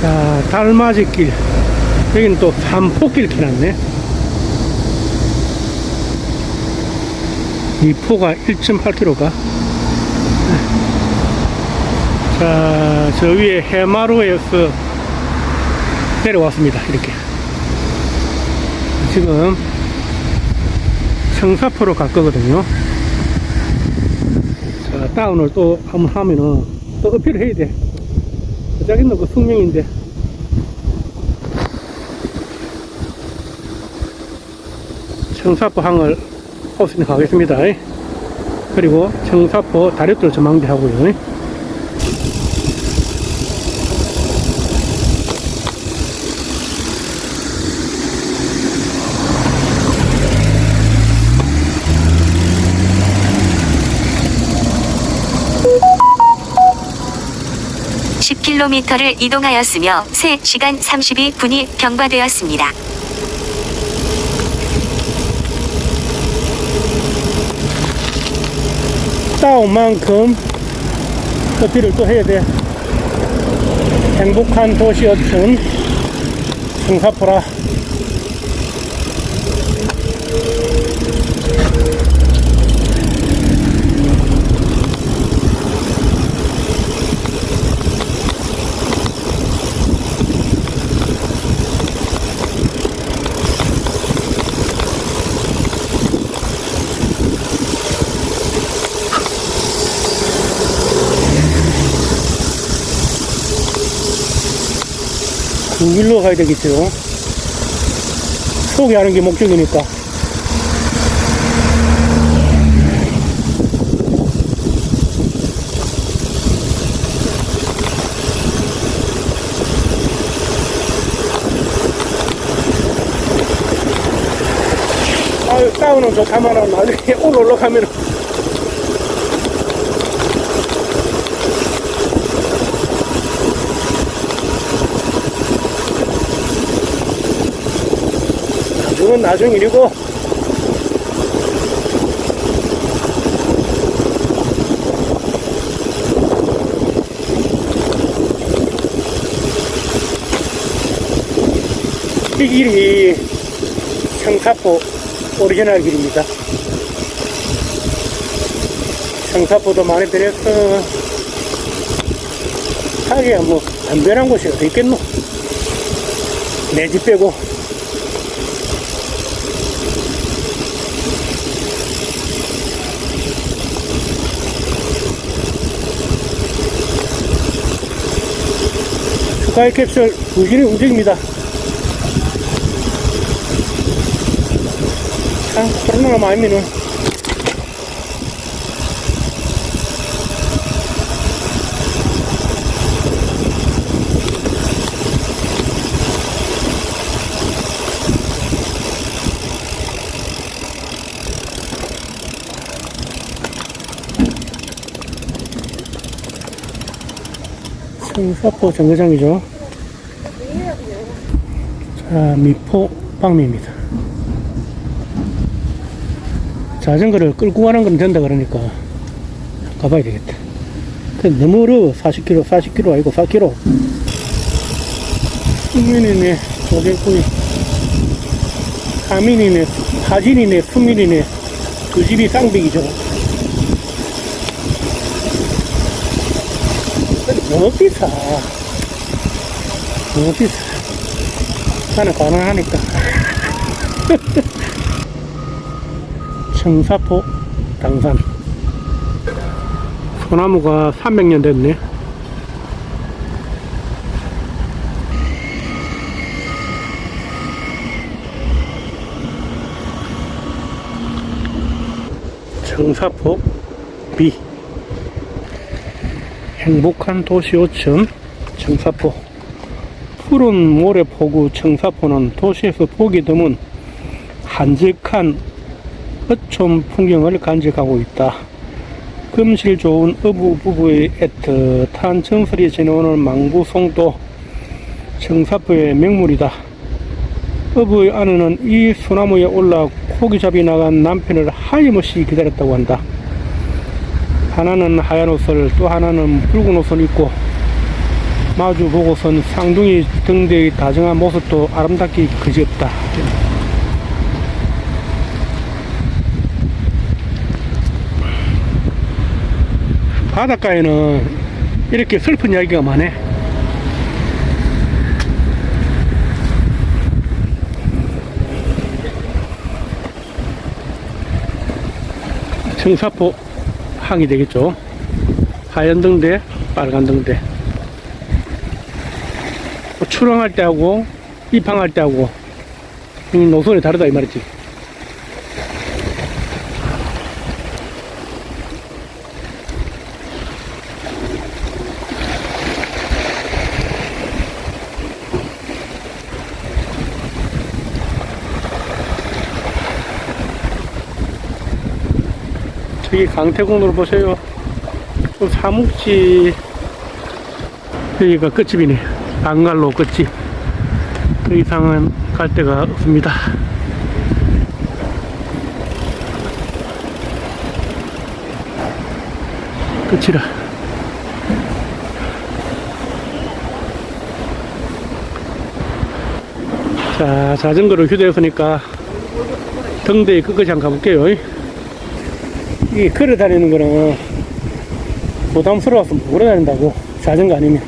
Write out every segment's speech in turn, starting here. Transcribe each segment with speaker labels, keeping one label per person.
Speaker 1: 자, 달맞이길. 여기는 또 산포길 지났네. 미포가 1.8km가. 자, 저 위에 해마루에서 내려왔습니다. 이렇게. 지금 청사포로 갈 거거든요. 자, 다운을 또 한번 하면은 또 어필을 해야 돼. 자기는 그 숙명인데. 청사포 항을 호스팅 가겠습니다. 그리고 청사포 다리돌 전망대 하고요.
Speaker 2: 십 킬로미터를 이동하였으며 3시간 32분이 경과되었습니다.
Speaker 1: 다운만큼 어필을 또 해야 돼. 행복한 도시였던 청사포라. 그 길로 가야 되겠죠. 소개하는 게 목적이니까. 아유, 다운은 좋다마는 나중에 올라 올라가면 나 중은 나중 일이고 이 길이 청사포 오리지널 길입니다. 청사포도 많이 변했어. 하기야 뭐안 변한 곳이 어디 있겠노? 내 집 빼고 스카이 캡슐 부실히 움직입니다. 참, 코로나가 많이 미는. 청사포 정거장이죠. 자, 미포 방미입니다. 자전거를 끌고 가는 건 된다 그러니까 가봐야 되겠다. 너무 어려워. 40km, 40km 아니고 4km. 수민이네, 조개구이. 하민이네, 하진이네, 수민이네. 두 집이 쌍벽이죠. 너무 비싸. 너무 비싸. 나는 가능하니까. 청사포 당산. 소나무가 300년 됐네. 청사포 B. 행복한 도시 5층 청사포 푸른 모래포구 청사포는 도시에서 보기 드문 한적한 어촌 풍경을 간직하고 있다. 금실 좋은 어부 부부의 애틋한 정설이 지나오는 망부송도 청사포의 명물이다. 어부의 아내는 이 소나무에 올라 고기잡이 나간 남편을 하염없이 기다렸다고 한다. 하나는 하얀 옷을 또 하나는 붉은 옷을 입고 마주 보고선 쌍둥이 등대의 다정한 모습도 아름답기 그지없다. 바닷가에는 이렇게 슬픈 이야기가 많네. 청사포 항이 되겠죠. 하얀 등대, 빨간 등대. 뭐 출항할 때하고 입항할 때하고 이 노선이 다르다 이 말이지. 저기 강태공로를 보세요. 좀 사묵지 여기가 끝집이네. 방갈로 끝집. 더 이상은 갈 데가 없습니다. 끝이라. 자, 자전거를 휴대했으니까 등대에 끝까지 한번 가볼게요. 이게 걸어 다니는 거는 부담스러워서 못 걸어 다닌다고. 자전거 아니면.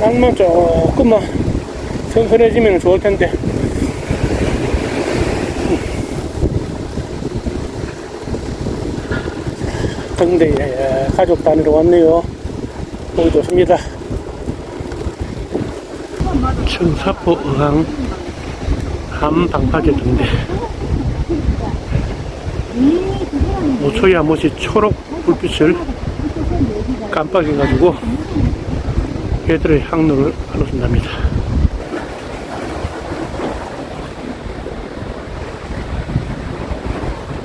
Speaker 1: 땅만 조금만 선선해지면 좋을 텐데. 등대에 가족 단위로 왔네요. 보기 좋습니다. 청사포 의왕 함방파제 등대. 5초에 한 번씩 초록 불빛을 깜빡해가지고 얘들의 항로를 알려준답니다.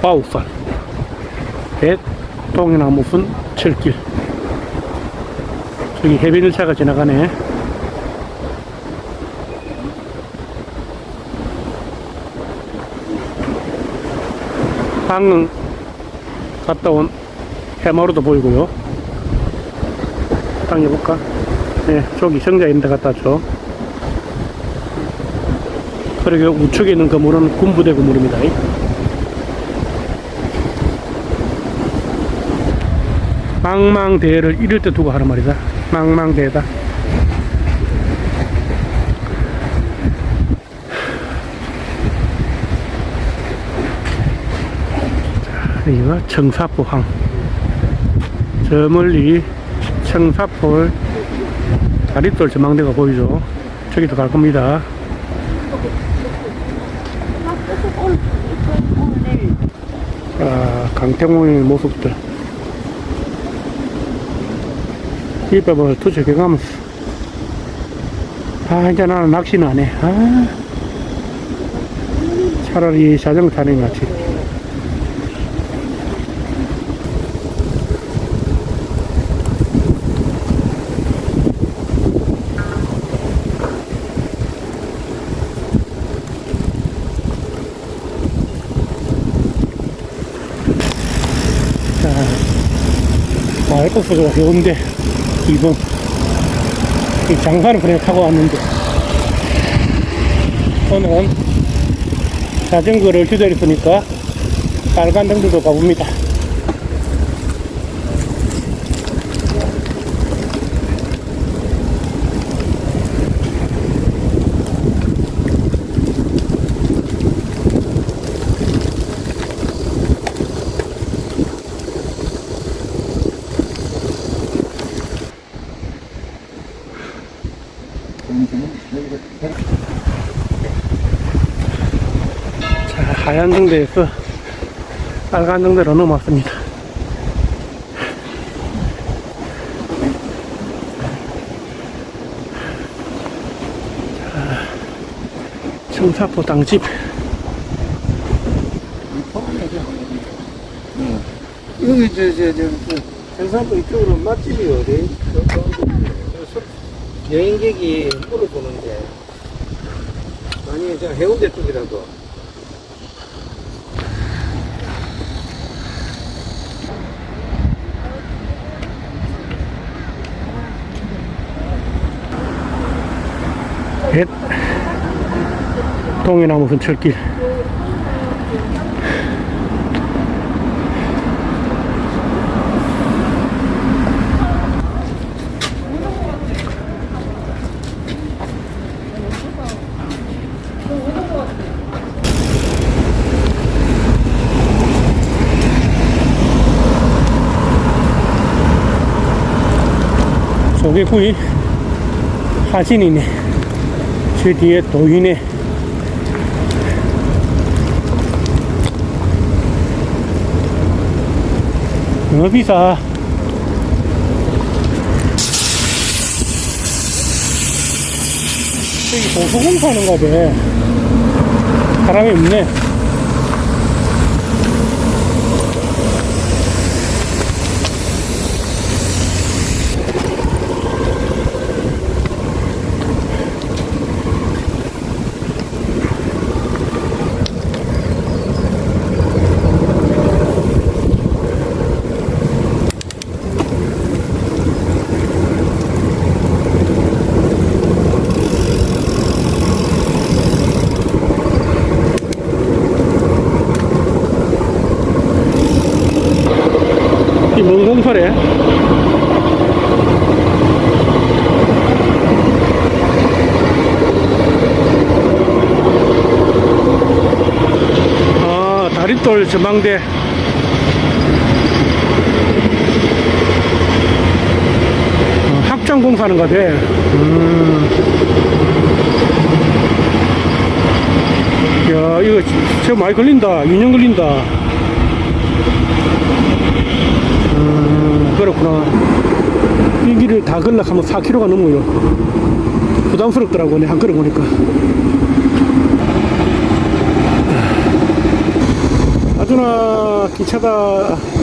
Speaker 1: 바우산 대 동이나 무슨 철길 저기 해변열차가 지나가네 방금 갔다 온 해마루도 보이고요 땅 해볼까? 네, 저기 성자 있는 데 갔다 왔죠. 그러게 우측에 있는 건물은 군부대 건물입니다. 망망대해를 이럴 때 두고 하는 말이다. 자, 여기가 청사포항. 저 멀리 청사포를 다리돌 전망대가 보이죠. 저기도 갈 겁니다. 아, 강태공의 모습들. 이밥을 투척해가면서. 아, 이제 나는 낚시는 안 해. 아, 차라리 자전거 타는 게 낫지. 자, 마을버스가 해운대 2번. 이 장사는 그냥 타고 왔는데, 오늘은 자전거를 휴대했으니까 빨간 등도도 가봅니다. 하얀 등대에서 빨간 등대로 넘어왔습니다. 자, 청사포 당집.
Speaker 3: 여기 저 저저 전산부 이쪽으로 맛집이 어디? 여행객이 물어보는데 아니 저 해운대 쪽이라도
Speaker 1: 옛 동해나무 근철길 조개구이 하신이네 제 뒤에 도인네 너무 비싸 여기 도소공사 하는가 봐. 사람이 없네 이 뭔 공사래? 아, 다리돌 전망대. 어, 확장 공사하는 거대. 음. 야, 이거 진짜 많이 걸린다. 2년 걸린다. 음, 그렇구나. 이 길을 다 걸락하면 4km가 넘어요. 부담스럽더라고, 내한 걸어보니까. 아주나, 기차다.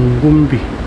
Speaker 1: 장군비